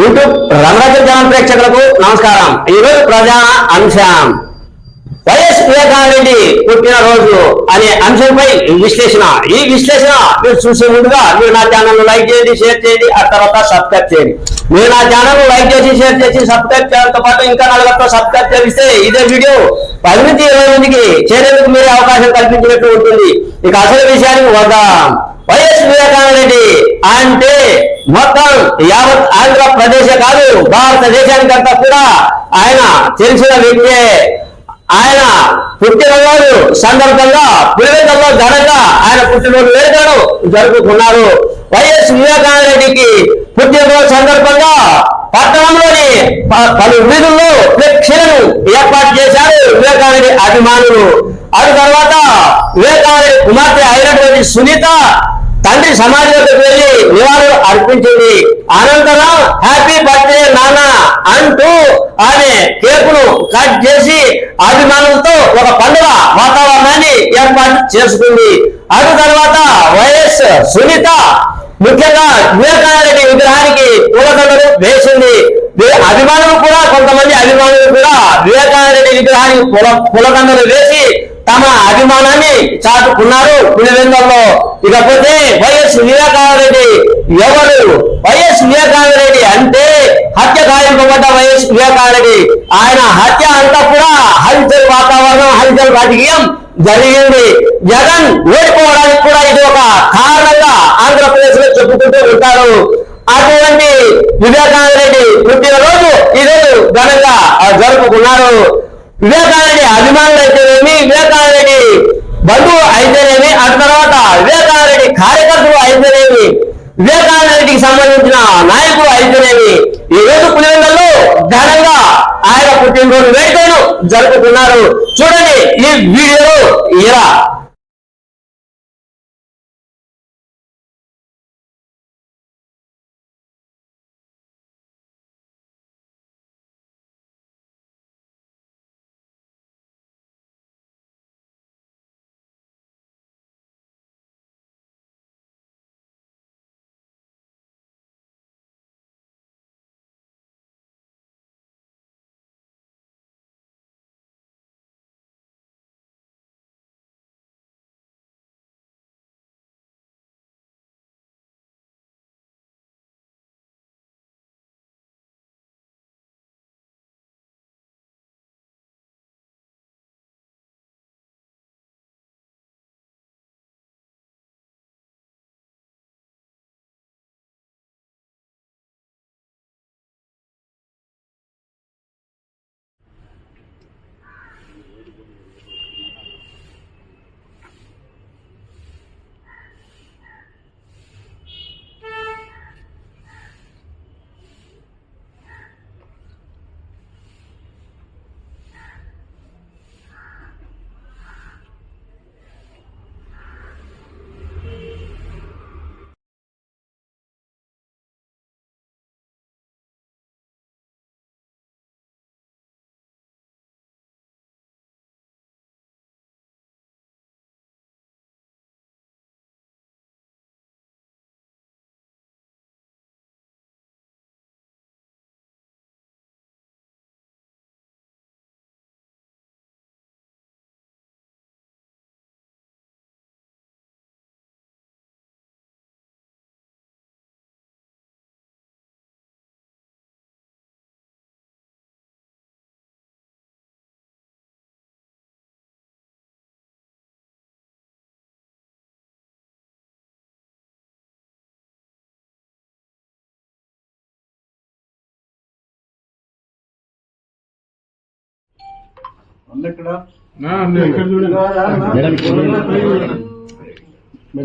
YouTube Rangarajan channel ప్రేక్షకులకు నమస్కారం. ఈరోజు ప్రధాన అంశం. వైఎస్ వివేకానందరెడ్డి పుట్టినరోజు అనే అంశంపై విశ్లేషణ. ఈ విశ్లేషణ మీరు చూసే ముందుగా మీరు నా ఛానల్ లైక్ చేయండి షేర్ చేయండి ఆ తర్వాత సబ్స్క్రైబ్ చేయండి. మీరు నా ఛానల్ లైక్ చేసి షేర్ చేసి సబ్స్క్రైబ్ చేయడంతో పాటు ఇంకా నలుగురితో సబ్స్క్రైబ్ చేస్తే ఇదే వీడియో పది నుంచి ఇరవై మందికి చేరేందుకు మీరే అవకాశం కల్పించినట్టు ఉంటుంది. ఇక అసలు విషయానికి వద్దాం. వైఎస్ వివేకానందరెడ్డి అంటే మొత్తం యావత్ ఆంధ్రప్రదేశ్ కాదు భారతదేశానికంతా కూడా ఆయన తెలిసిన వ్యక్తే. ఆయన పుట్టినరోజు సందర్భంగా పులివెందులో ఘనంగా ఆయన పుట్టినరోజు వేడుకలు జరుపుకున్నారు. వైఎస్ వివేకానంద రెడ్డికి పుట్టినరోజు సందర్భంగా పట్టణంలోని పలు వీధుల్లో ప్రేక్షలను ఏర్పాటు చేశారు వివేకానంద అభిమానులు. ఆ తర్వాత వివేకానంద కుమార్తె అయినటువంటి సునీత తండ్రి సమాధిలోకి వెళ్ళి నివాళులు అర్పించింది. అనంతరం హ్యాపీ బర్త్డే నాన్న అంటూ ఆమె కేకును కట్ చేసి అభిమానులతో ఒక పండుగ వాతావరణాన్ని ఏర్పాటు చేసుకుంది. అటు తర్వాత వైఎస్ సునీత ముఖ్యంగా వివేకానందరెడ్డి విగ్రహానికి పూలదండలు వేసింది. అభిమానులు కూడా కొంతమంది అభిమానులు కూడా వివేకానందరెడ్డి విగ్రహానికి పూల పూలదండలు వేసి తమ అభిమానాన్ని చాటుకున్నారు పులివెందుల్లో. ఇకపోతే వైఎస్ వివేకానందరెడ్డి ఎవరు? వైఎస్ వివేకానందరెడ్డి అంటే హత్య గాయింపబడ్డ వైఎస్ వివేకానందరెడ్డి. ఆయన హత్య అంతా కూడా హల్చల్ వాతావరణం హల్చల్ రాజకీయం జరిగింది. జగన్ ఓడిపోవడానికి కూడా ఇది ఒక కారణంగా ఆంధ్రప్రదేశ్లో చెప్పుకుంటూ ఉంటారు. అటువంటి వివేకానందరెడ్డి పుట్టినరోజు ఈరోజు ఘనంగా ఆ, జరుపుకున్నారు. వివేకానందరెడ్డి అభిమానులు అయితేనేమి బంధువు అయితేనేమి? ఆ తర్వాత వివేకానందరెడ్డి కార్యకర్తలు అయితేనేమి? వివేకానందరెడ్డికి సంబంధించిన నాయకులు అయితేనేమి? ఈ రోజు పులివెందుల్లో ఘనంగా ఆయన పుట్టినరోజు వేడుకను జరుపుకున్నారు చూడండి ఈ వీడియోలో ఇలా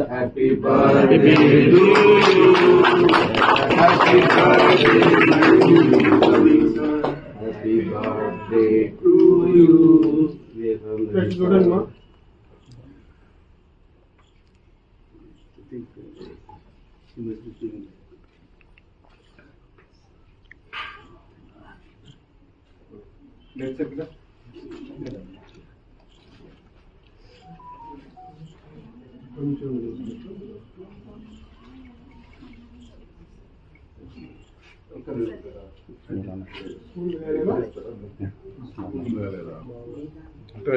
happy birthday to happy birthday happy birthday to you. చూడండి కొంచెం స్కూల్ వేరేనా? అంటే